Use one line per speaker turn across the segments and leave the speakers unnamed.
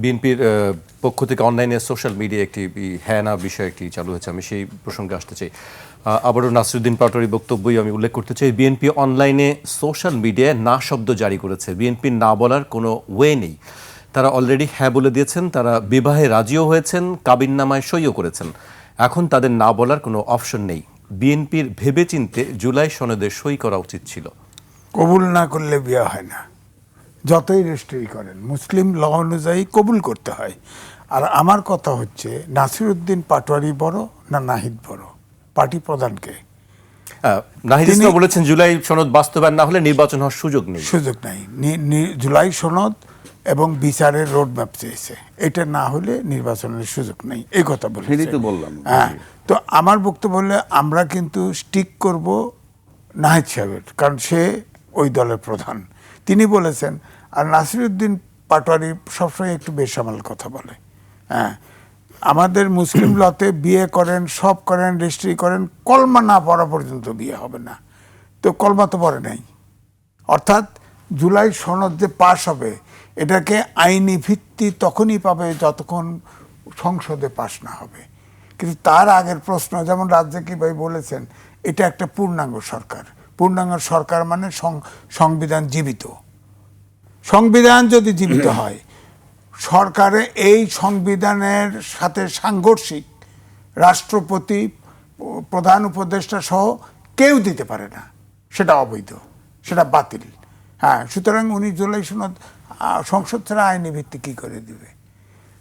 বিএনপির পক্ষ থেকে অনলাইনে সোশ্যাল মিডিয়া একটি হ্যাঁ না বিষয় একটি চালু হয়েছে। আমি সেই প্রসঙ্গে আসতে চাই। আবারও নাসিরুদ্দিন পাটোয়ারির বক্তব্যই আমি উল্লেখ করতে চাই। বিএনপি অনলাইনে সোশ্যাল মিডিয়ায় না শব্দ জারি করেছে। বিএনপির না বলার কোনো ওয়ে নেই। তারা অলরেডি হ্যাঁ বলে দিয়েছেন। তারা বিবাহে রাজিও হয়েছেন, কাবিননামায় সইও করেছেন। এখন তাদের না বলার কোনো অপশন নেই। বিএনপির ভেবেচিন্তে জুলাই সনদে সই করা উচিত ছিল।
কবুল না করলে বিয়ে হয় না। যতই রেজিস্ট্রি করেন মুসলিম ল অনুযায়ী কবুল করতে হয়। আর আমার কথা হচ্ছে নাসিরুদ্দিন পাটোয়ারি বড় না নাহিদ বড়? পার্টি প্রধানকে
আহ, নাহিদ ইসলাম বলেছেন জুলাই সনদ বাস্তবায়ন না হলে নির্বাচন হওয়ার সুযোগ নেই।
সুযোগ নাই। জুলাই সনদ এবং বিচারের রোড ম্যাপ চেয়েছে। এটা না হলে নির্বাচনের সুযোগ নেই। এই কথা বলে
তো বললাম।
হ্যাঁ তো আমার বক্তব্য হলে আমরা কিন্তু স্টিক করব নাহিদ সাহেবের কারণ সে ওই দলের প্রধান। তিনি বলেছেন আর নাসিরুদ্দিন পাটোয়ারি সবসময় একটু বেসামাল কথা বলে। হ্যাঁ আমাদের মুসলিম লতে বিয়ে করেন, সব করেন, রেজিস্ট্রি করেন, কলমা না পড়া পর্যন্ত বিয়ে হবে না। তো কলমা তো পড়ে নাই। অর্থাৎ জুলাই সনদ যে পাশ হবে, এটাকে আইনি ভিত্তি তখনই পাবে যতক্ষণ সংসদে পাশ না হবে। কিন্তু তার আগের প্রশ্ন, যেমন রাজ্জাকি ভাই বলেছেন, এটা একটা পূর্ণাঙ্গ সরকার। পূর্ণাঙ্গ সরকার মানে সংবিধান জীবিত। সংবিধান যদি জীবিত হয় সরকারে এই সংবিধানের সাথে সাংঘর্ষিক রাষ্ট্রপতি প্রধান উপদেষ্টা সহ কেউ দিতে পারে না। সেটা অবৈধ সেটা বাতিল। হ্যাঁ সুতরাং উনি জুলাই সনদ সংসদ ছাড়া আইনি ভিত্তি কী করে দিবে?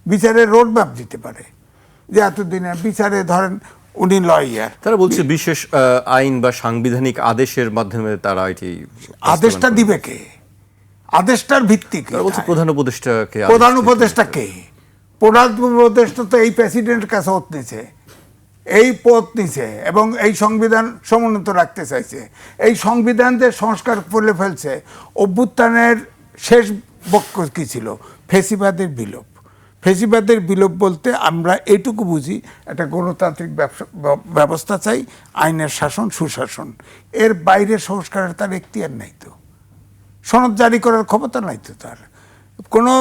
বিচারের রোড ম্যাপ দিতে পারে। যে এতদিনে বিচারে ধরেন উনি লয়ার।
তারা বলছে বিশেষ আইন বা সাংবিধানিক আদেশের মাধ্যমে তারা এটি
আদেশটা দিবে কে? আদেশটার ভিত্তি কি?
বলছে প্রধান উপদেষ্টাকে
প্রধান উপদেষ্টা কে? প্রধান উপদেষ্টা তো এই প্রেসিডেন্টের কাছে ওত নিছে। এই পথ নিছে এবং এই সংবিধান সমুন্নত রাখতে চাইছে। এই সংবিধান যে সংস্কার করে ফেলছে অভ্যুত্থানের শেষ বক্ষ কি ছিল? ফেসিবাদের বিলোপ। ফেসিবাদের বিলোপ বলতে আমরা এটুকু বুঝি একটা গণতান্ত্রিক ব্যবসা- ব্যবস্থা চাই আইনের শাসন সুশাসন। এর বাইরে সংস্কারের তার এখতিয়ার নাই তো। সনদ জারি করার ক্ষমতা নাই তো তার। কোনো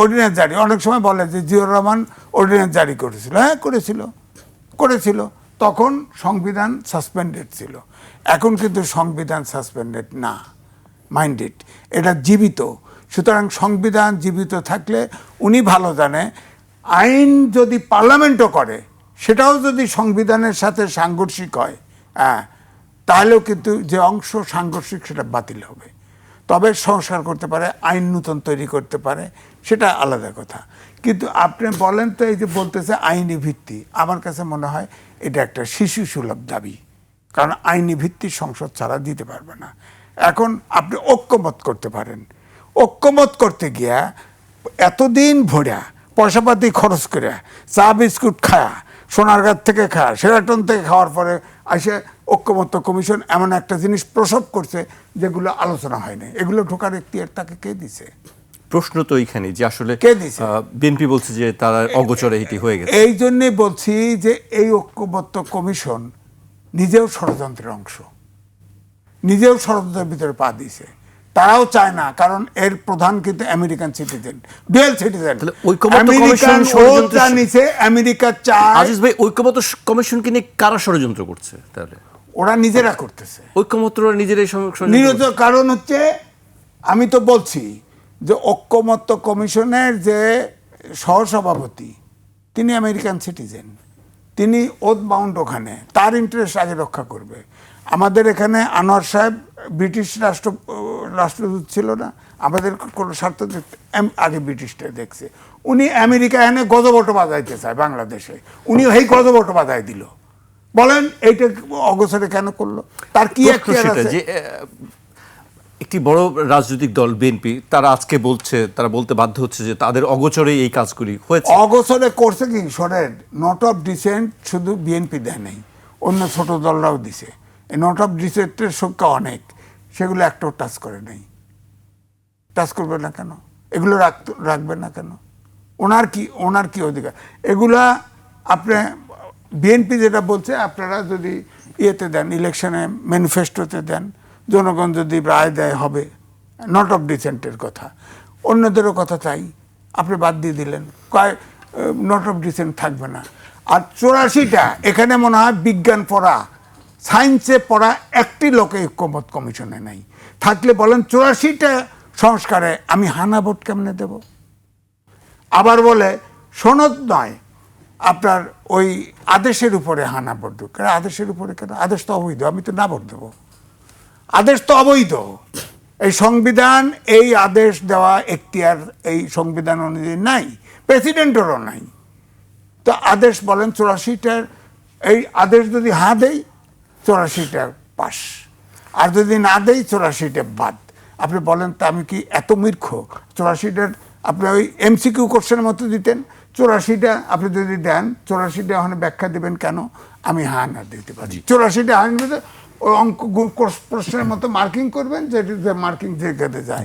অর্ডিন্যান্স জারি, অনেক সময় বলে যে জিয়র রহমান অর্ডিন্যান্স জারি করেছিল। হ্যাঁ করেছিল করেছিল। তখন সংবিধান সাসপেন্ডেড ছিল। এখন কিন্তু সংবিধান সাসপেন্ডেড না মাইন্ডেড এটা জীবিত। সুতরাং সংবিধান জীবিত থাকলে উনি ভালো জানে, আইন যদি পার্লামেন্টও করে, সেটাও যদি সংবিধানের সাথে সাংঘর্ষিক হয় হ্যাঁ তাহলেও কিন্তু যে অংশ সাংঘর্ষিক সেটা বাতিল হবে। তবে সংস্কার করতে পারে, আইন নূতন তৈরি করতে পারে, সেটা আলাদা কথা। কিন্তু আপনি বলেন তো, এই যে বলতেছে আইনি ভিত্তি, আমার কাছে মনে হয় এটা একটা শিশু সুলভ দাবি। কারণ আইনি ভিত্তি সংসদ ছাড়া দিতে পারবে না। এখন আপনি ঐক্যমত করতে পারেন। ঐক্যমত করতে গিয়া এতদিন ভরা পয়সাপাতি খরচ করে চা, বিস্কুট খায়া সোনারগাঁ থেকে খায়া, সেরাটন থেকে খাওয়ার পরে আসে ঐক্যমত্য কমিশন এমন একটা জিনিস প্রসব করছে যেগুলো আলোচনা হয়নি। এগুলো ঢোকার এখতিয়ার তাকে কে দিছে?
প্রশ্ন তো এইখানে যে আসলে
কে দিছে?
বিএনপি বলছে যে তারা অগোচরে এটি হয়ে গেছে।
এই জন্যে বলছি যে এই ঐক্যবদ্ধ কমিশন নিজেও ষড়যন্ত্রের অংশ। নিজেও ষড়যন্ত্রের ভিতরে পা দিছে। তারাও চায় না কারণ এর প্রধান কিন্তু আমেরিকান সিটিজেন ডুয়েল সিটিজেন।
ঐক্যবদ্ধ
আমেরিকান
কমিশন
নিচে আমেরিকা চায়
আজিজ ভাই ঐক্যমত কমিশনকে নিয়ে কারা ষড়যন্ত্র করছে তাহলে?
ওরা নিজেরা করতেছে।
ঐক্যমত্ররা নিজেরাই
নিরত কারণ হচ্ছে আমি তো বলছি যে ঐক্যমত্য কমিশনের যে সহসভাপতি তিনি আমেরিকান সিটিজেন। তিনি ওত বাউন্ড ওখানে তার ইন্টারেস্ট আগে রক্ষা করবে। আমাদের এখানে আনোয়ার সাহেব ব্রিটিশ রাষ্ট্র রাষ্ট্রদূত ছিল না আমাদের কোনো স্বার্থ আগে ব্রিটিশটা দেখছে। উনি আমেরিকা এনে গজবট বাজাইতে চায় বাংলাদেশে। উনি এই গজবট বাজাই দিল। বলেন এইটা অগোচরে কেন করল? তার কি
যে একটি বড় রাজনৈতিক দল বিএনপি তারা আজকে বলছে তারা বলতে বাধ্য হচ্ছে যে তাদের অগোচরে এই কাজগুলি হয়েছে।
অগোচরে করছে কি? শোনেন নট অফ ডিসেন্ট শুধু বিএনপি দেয় নাই অন্য ছোট দলরাও দিছে। এই নট অফ ডিসেন্টের সংখ্যা অনেক সেগুলো একটাও টাচ করে নাই। টাচ করবে না কেন? এগুলো রাখতে রাখবে না কেন? ওনার কি ওনার কি অধিকার? এগুলা আপনি বিএনপি যেটা বলছে, আপনারা যদি ইয়েতে দেন, ইলেকশনে ম্যানিফেস্টোতে দেন, জনগণ যদি রায় দেয়, হবে। নট অফ ডিসেন্টের কথা। অন্যদেরও কথা তাই। আপনি বাদ দিয়ে দিলেন। কয় নট অফ ডিসেন্ট থাকবে না। আর চৌরাশিটা, এখানে মনে হয় বিজ্ঞান পড়া, সায়েন্সে পড়া একটি লোকে ঐক্যমত কমিশনে নাই। থাকলে বলেন চৌরাশিটা সংস্কারে আমি হানা ভোট কেমনে দেব? আবার বলে, সনদ নয় আপনার ওই আদেশের উপরে হানা দেব কেন আদেশের উপরে কেন? আদেশ তো অবৈধ, আমি তো না ভোট দেবো আদেশ তো অবৈধ। এই সংবিধান, এই আদেশ দেওয়া এখতিয়ার, এই সংবিধান অনুযায়ী নাই, প্রেসিডেন্টেরও নাই। তো আদেশ বলেন চৌরাশিটার, এই আদেশ যদি হাঁ দেই, চৌরাশিটা পাস। আর যদি না দেই, চৌরাশিটা বাদ। আপনি বলেন তা আমি কি এত মূর্খ? চৌরাশিটার আপনি ওই এমসিকিউ কোশ্চেনের মতো দিতেন চৌরাশিটা আপনি যদি দেন চৌরাশিটা ওখানে ব্যাখ্যা দেবেন কেন? আমি হা না দিতে পারি। চৌরাশিটা হান ওই অঙ্ক প্রশ্নের মতো মার্কিং করবেন যেটি মার্কিং যে যায়।